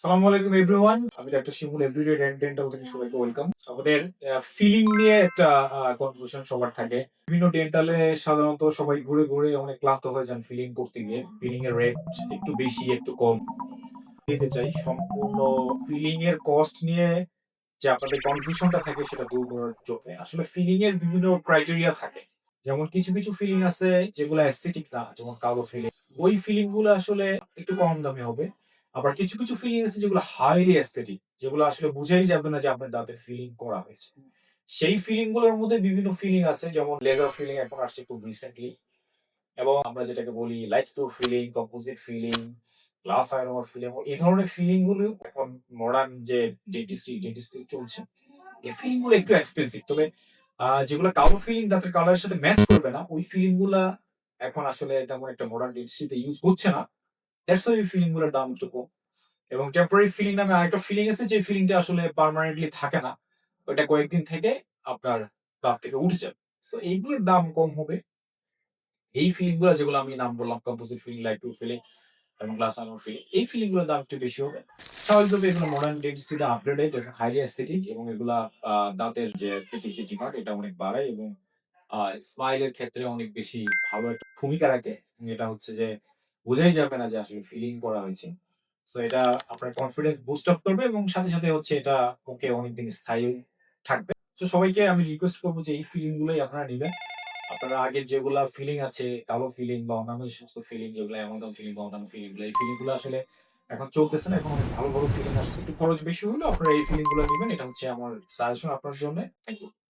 সালামু আলাইকুম এভরিওয়ান আমি ডাক্তার শিমুল এভরিডে ডেন্টাল থেকে সবাইকে ওয়েলকাম আমাদের ফিলিং নিয়ে একটা কনফিউশন সবার থাকে। বিভিন্ন ডেন্টালে সাধারণত সবাই ঘুরে ঘুরে অনেক ক্লান্ত হয়ে যান ফিলিং করতে গিয়ে। ফিলিং এর রেট একটু বেশি, একটু কম। দিতে চাই। সম্পূর্ণ ফিলিং এর কস্ট নিয়ে যে আপনাদের কনফিউশনটা থাকে সেটা দূর করার জন্য। আসলে ফিলিং এর বিভিন্ন ক্রাইটেরিয়া থাকে। যেমন কিছু কিছু ফিলিং আছে যেগুলো অ্যাস্থেটিক না, যেমন কালো ফিলিং ওই ফিলিংগুলো আসলে একটু কম দামে হবে। আবার কিছু কিছু ফিলিং আছে যেগুলো হাইলি অ্যাস্থেটিক যেগুলো আসলে বুঝাই যাবে না যে আপনার দাঁতে ফিলিং করা হয়েছে। সেই ফিলিংগুলোর মধ্যে বিভিন্ন ফিলিং আছে যেমন লেজার ফিলিং এখন আসছে খুব রিসেন্টলি এবং আমরা যেটাকে বলি light to filling composite filling glass iron filling এই ধরনের ফিলিংগুলো এখন মডার্ন যে ডেন্টিস্ট্রি ডেন্টিস্ট্রি চলছে এই ফিলিংগুলো একটু এক্সপেন্সিভ তবে যেগুলো কালো ফিলিং দাঁতের কালারের সাথে ম্যাচ করবে না ওই ফিলিংগুলা এখন আসলে তেমন একটা মডার্ন ডেন্টিস্ট্রিতে ইউজ হচ্ছে না। দ্যাটস দাম একটু কম। এবং টেম্পোরারি ফিলিং নামে আরেকটা ফিলিং আছে যে ফিলিংটা আসলে থাকে না। ওটা কয়েকদিন থেকে আপনার দাঁত থেকে উঠে যাবে। সো এইগুলোর দাম কম হবে। এই ফিলিংগুলো যেগুলো আমি নাম বললাম কম্পোজিট ফিলিং লাইট ফিলিং এবং গ্লাস আনোর ফিলিং এই ফিলিংগুলোর দাম একটু বেশি হবে। স্বাভাবিকভাবে এগুলো মডার্ন ডেন্টিস্ট্রিতে আপগ্রেডেড হাইলি অ্যাস্থেটিক এবং এগুলা দাঁতের যে অ্যাস্থেটিক যে ডিমান্ড এটা অনেক বাড়ায় এবং স্মাইলের ক্ষেত্রে অনেক বেশি ভালো একটা ভূমিকা রাখে। এটা হচ্ছে যে বোঝাই যাবে না যে আসলে ফিলিং করা হয়েছে। সো এটা আপনার কনফিডেন্স বুস্ট আপ করবে এবং সাথে সাথে হচ্ছে এটা ওকে অনেকদিন স্থায়ী থাকবে। তো সবাইকে আমি রিকোয়েস্ট করব যে এই ফিলিং গুলোই আপনারা নেবেন। আপনারা আগের যেগুলা ফিলিং আছে, কালো ফিলিং বা অন্যান্য যে সমস্ত ফিলিং যেগুলো অ্যামাজন ফিলিং বা অন্যান্য ফিলিংগুলো, এই ফিলিংগুলো আসলে এখন চলতেছে না, এখন অনেক ভালো ভালো ফিলিং আসছে। একটু খরচ বেশি হলেও আপনারা এই ফিলিংগুলো নেবেন, এটা হচ্ছে আমার সাজেশন আপনার জন্য। Thank you